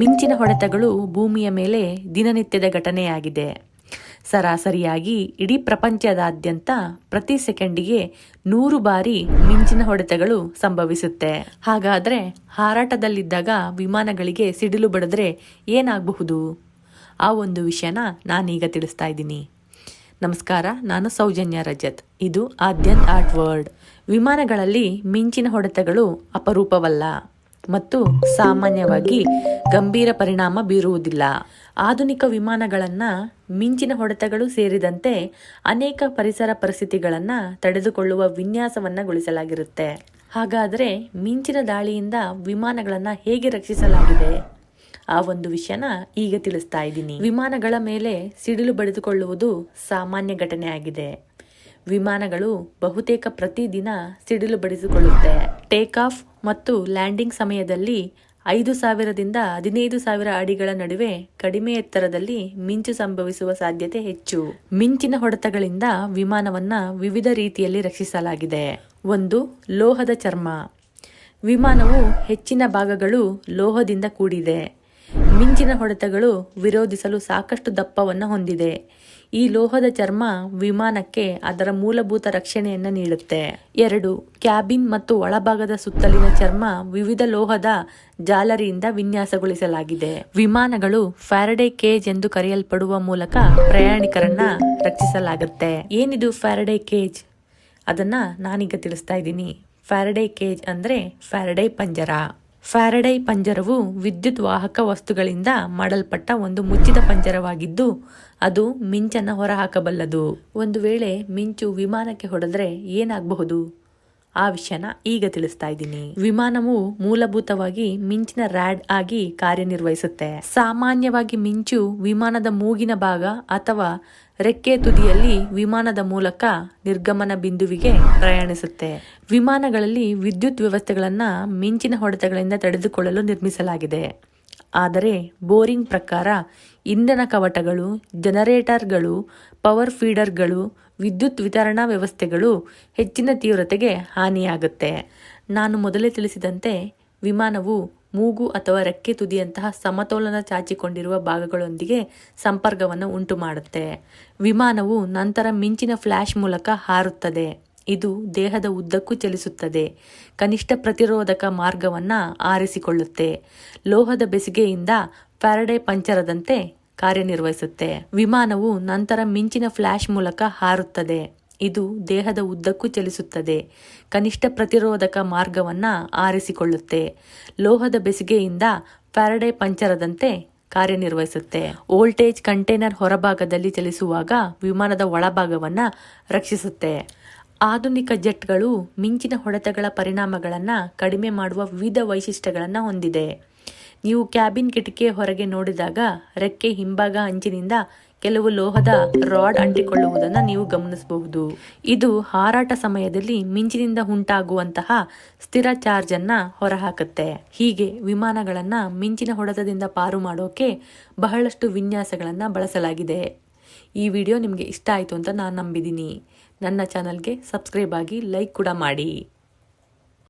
ಮಿಂಚಿನ ಹೊಡೆತಗಳು ಭೂಮಿಯ ಮೇಲೆ ದಿನನಿತ್ಯದ ಘಟನೆಯಾಗಿದೆ. ಸರಾಸರಿಯಾಗಿ ಇಡೀ ಪ್ರಪಂಚದಾದ್ಯಂತ ಪ್ರತಿ ಸೆಕೆಂಡಿಗೆ ನೂರು ಬಾರಿ ಮಿಂಚಿನ ಹೊಡೆತಗಳು ಸಂಭವಿಸುತ್ತೆ. ಹಾಗಾದರೆ ಹಾರಾಟದಲ್ಲಿದ್ದಾಗ ವಿಮಾನಗಳಿಗೆ ಸಿಡಿಲು ಬಡಿದ್ರೆ ಏನಾಗಬಹುದು? ಆ ಒಂದು ವಿಷಯನ ನಾನೀಗ ತಿಳಿಸ್ತಾ ಇದ್ದೀನಿ. ನಮಸ್ಕಾರ, ನಾನು ಸೌಜನ್ಯ ರಜತ್. ಇದು ಆದ್ಯಂತ್ ಆರ್ಟ್ ವರ್ಡ್ ವಿಮಾನಗಳಲ್ಲಿ ಮಿಂಚಿನ ಹೊಡೆತಗಳು ಅಪರೂಪವಲ್ಲ. ಮತ್ತು ಸಾಮಾನ್ಯವಾಗಿ ಗಂಭೀರ ಪರಿಣಾಮ ಬೀರುವುದಿಲ್ಲ. ಆಧುನಿಕ ವಿಮಾನಗಳನ್ನು ಮಿಂಚಿನ ಹೊಡೆತಗಳು ಸೇರಿದಂತೆ ಅನೇಕ ಪರಿಸರ ಪರಿಸ್ಥಿತಿಗಳನ್ನು ತಡೆದುಕೊಳ್ಳುವ ವಿನ್ಯಾಸವನ್ನಗೊಳಿಸಲಾಗಿರುತ್ತೆ ಹಾಗಾದರೆ ಮಿಂಚಿನ ದಾಳಿಯಿಂದ ವಿಮಾನಗಳನ್ನು ಹೇಗೆ ರಕ್ಷಿಸಲಾಗಿದೆ? ಆ ಒಂದು ವಿಷಯನ ಈಗ ತಿಳಿಸ್ತಾ ಇದ್ದೀನಿ. ವಿಮಾನಗಳ ಮೇಲೆ ಸಿಡಿಲು ಬಡಿದುಕೊಳ್ಳುವುದು ಸಾಮಾನ್ಯ ಘಟನೆ ಆಗಿದೆ. ವಿಮಾನಗಳು ಬಹುತೇಕ ಪ್ರತಿದಿನ ಸಿಡಿಲು ಬಡಿಸಿಕೊಳ್ಳುತ್ತೆ. ಟೇಕ್ ಆಫ್ ಮತ್ತು ಲ್ಯಾಂಡಿಂಗ್ ಸಮಯದಲ್ಲಿ ಐದು ಸಾವಿರದಿಂದ ಹದಿನೈದು ಸಾವಿರ ಅಡಿಗಳ ನಡುವೆ ಕಡಿಮೆ ಎತ್ತರದಲ್ಲಿ ಮಿಂಚು ಸಂಭವಿಸುವ ಸಾಧ್ಯತೆ ಹೆಚ್ಚು. ಮಿಂಚಿನ ಹೊಡೆತಗಳಿಂದ ವಿಮಾನವನ್ನ ವಿವಿಧ ರೀತಿಯಲ್ಲಿ ರಕ್ಷಿಸಲಾಗಿದೆ. ಒಂದು, ಲೋಹದ ಚರ್ಮ. ವಿಮಾನವು ಹೆಚ್ಚಿನ ಭಾಗಗಳು ಲೋಹದಿಂದ ಕೂಡಿದೆ. ಮಿಂಚಿನ ಹೊಡೆತಗಳು ವಿರೋಧಿಸಲು ಸಾಕಷ್ಟು ದಪ್ಪವನ್ನು ಹೊಂದಿದೆ. ಈ ಲೋಹದ ಚರ್ಮ ವಿಮಾನಕ್ಕೆ ಅದರ ಮೂಲಭೂತ ರಕ್ಷಣೆಯನ್ನು ನೀಡುತ್ತೆ. ಎರಡು, ಕ್ಯಾಬಿನ್ ಮತ್ತು ಒಳಭಾಗದ ಸುತ್ತಲಿನ ಚರ್ಮ ವಿವಿಧ ಲೋಹದ ಜಾಲರಿಯಿಂದ ವಿನ್ಯಾಸಗೊಳಿಸಲಾಗಿದೆ. ವಿಮಾನಗಳು ಫ್ಯಾರಡೆ ಕೇಜ್ ಎಂದು ಕರೆಯಲ್ಪಡುವ ಮೂಲಕ ಪ್ರಯಾಣಿಕರನ್ನ ರಕ್ಷಿಸಲಾಗುತ್ತೆ. ಏನಿದು ಫ್ಯಾರಡೆ ಕೇಜ್? ಅದನ್ನ ನಾನೀಗ ತಿಳಿಸ್ತಾ ಇದ್ದೀನಿ. ಫ್ಯಾರಡೆ ಕೇಜ್ ಅಂದ್ರೆ ಫ್ಯಾರಡೆ ಪಂಜರ. ಫ್ಯಾರಡೈ ಪಂಜರವು ವಿದ್ಯುತ್ ವಾಹಕ ವಸ್ತುಗಳಿಂದ ಮಾಡಲ್ಪಟ್ಟ ಒಂದು ಮುಚ್ಚಿದ ಪಂಜರವಾಗಿದ್ದು, ಅದು ಮಿಂಚನ್ನು ಹೊರಹಾಕಬಲ್ಲದು. ಒಂದು ವೇಳೆ ಮಿಂಚು ವಿಮಾನಕ್ಕೆ ಹೊಡೆದ್ರೆ ಏನಾಗಬಹುದು? ಆ ವಿಷಯನ ಈಗ ತಿಳಿಸ್ತಾ ಇದ್ದೀನಿ. ವಿಮಾನವು ಮೂಲಭೂತವಾಗಿ ಮಿಂಚಿನ ರ್ಯಾಡ್ ಆಗಿ ಕಾರ್ಯನಿರ್ವಹಿಸುತ್ತೆ. ಸಾಮಾನ್ಯವಾಗಿ ಮಿಂಚು ವಿಮಾನದ ಮೂಗಿನ ಭಾಗ ಅಥವಾ ರೆಕ್ಕೆ ತುದಿಯಲ್ಲಿ ವಿಮಾನದ ಮೂಲಕ ನಿರ್ಗಮನ ಬಿಂದುವಿಗೆ ಪ್ರಯಾಣಿಸುತ್ತೆ. ವಿಮಾನಗಳಲ್ಲಿ ವಿದ್ಯುತ್ ವ್ಯವಸ್ಥೆಗಳನ್ನ ಮಿಂಚಿನ ಹೊಡೆತಗಳಿಂದ ತಡೆದುಕೊಳ್ಳಲು ನಿರ್ಮಿಸಲಾಗಿದೆ. ಆದರೆ ಬೋರಿಂಗ್ ಪ್ರಕಾರ ಇಂಧನ ಕವಟಗಳು, ಜನರೇಟರ್ಗಳು, ಪವರ್ ಫೀಡರ್ಗಳು, ವಿದ್ಯುತ್ ವಿತರಣಾ ವ್ಯವಸ್ಥೆಗಳು ಹೆಚ್ಚಿನ ತೀವ್ರತೆಗೆ ಹಾನಿಯಾಗುತ್ತೆ. ನಾನು ಮೊದಲೇ ತಿಳಿಸಿದಂತೆ, ವಿಮಾನವು ಮೂಗು ಅಥವಾ ರೆಕ್ಕೆ ತುದಿಯಂತಹ ಸಮತೋಲನ ಚಾಚಿಕೊಂಡಿರುವ ಭಾಗಗಳೊಂದಿಗೆ ಸಂಪರ್ಕವನ್ನು ಉಂಟು ಮಾಡುತ್ತೆ ವಿಮಾನವು ನಂತರ ಮಿಂಚಿನ ಫ್ಲ್ಯಾಶ್ ಮೂಲಕ ಹಾರುತ್ತದೆ. ಇದು ದೇಹದ ಉದ್ದಕ್ಕೂ ಚಲಿಸುತ್ತದೆ. ಕನಿಷ್ಠ ಪ್ರತಿರೋಧಕ ಮಾರ್ಗವನ್ನು ಆರಿಸಿಕೊಳ್ಳುತ್ತೆ. ಲೋಹದ ಬೆಸುಗೆಯಿಂದ ಫ್ಯಾರಡೆ ಪಂಚರದಂತೆ ಕಾರ್ಯನಿರ್ವಹಿಸುತ್ತೆ. ವಿಮಾನವು ನಂತರ ಮಿಂಚಿನ ಫ್ಲಾಶ್ ಮೂಲಕ ಹಾರುತ್ತದೆ. ಇದು ದೇಹದ ಉದ್ದಕ್ಕೂ ಚಲಿಸುತ್ತದೆ. ಕನಿಷ್ಠ ಪ್ರತಿರೋಧಕ ಮಾರ್ಗವನ್ನ ಆರಿಸಿಕೊಳ್ಳುತ್ತೆ. ಲೋಹದ ಬೆಸಿಗೆಯಿಂದ ಫ್ಯಾರಡೆ ಪಂಚರದಂತೆ ಕಾರ್ಯನಿರ್ವಹಿಸುತ್ತೆ. ವೋಲ್ಟೇಜ್ ಕಂಟೈನರ್ ಹೊರಭಾಗದಲ್ಲಿ ಚಲಿಸುವಾಗ ವಿಮಾನದ ಒಳಭಾಗವನ್ನು ರಕ್ಷಿಸುತ್ತೆ. ಆಧುನಿಕ ಜೆಟ್ಗಳು ಮಿಂಚಿನ ಹೊಡೆತಗಳ ಪರಿಣಾಮಗಳನ್ನು ಕಡಿಮೆ ಮಾಡುವ ವಿವಿಧ ವೈಶಿಷ್ಟ್ಯಗಳನ್ನು ಹೊಂದಿದೆ. ನೀವು ಕ್ಯಾಬಿನ್ ಕಿಟಕಿಯ ಹೊರಗೆ ನೋಡಿದಾಗ ರೆಕ್ಕೆ ಹಿಂಭಾಗ ಅಂಚಿನಿಂದ ಕೆಲವು ಲೋಹದ ರಾಡ್ ಅಂಟಿಕೊಳ್ಳುವುದನ್ನು ನೀವು ಗಮನಿಸಬಹುದು. ಇದು ಹಾರಾಟ ಸಮಯದಲ್ಲಿ ಮಿಂಚಿನಿಂದ ಉಂಟಾಗುವಂತಹ ಸ್ಥಿರ ಚಾರ್ಜ್ ಅನ್ನ ಹೊರಹಾಕುತ್ತೆ. ಹೀಗೆ ವಿಮಾನಗಳನ್ನ ಮಿಂಚಿನ ಹೊಡೆತದಿಂದ ಪಾರು ಮಾಡೋಕೆ ಬಹಳಷ್ಟು ವಿನ್ಯಾಸಗಳನ್ನ ಬಳಸಲಾಗಿದೆ. ಈ ವಿಡಿಯೋ ನಿಮಗೆ ಇಷ್ಟ ಆಯಿತು ಅಂತ ನಾನು ನಂಬಿದ್ದೀನಿ ನನ್ನ ಚಾನಲ್ಗೆ ಸಬ್ಸ್ಕ್ರೈಬ್ ಆಗಿ ಲೈಕ್ ಕೂಡ ಮಾಡಿ.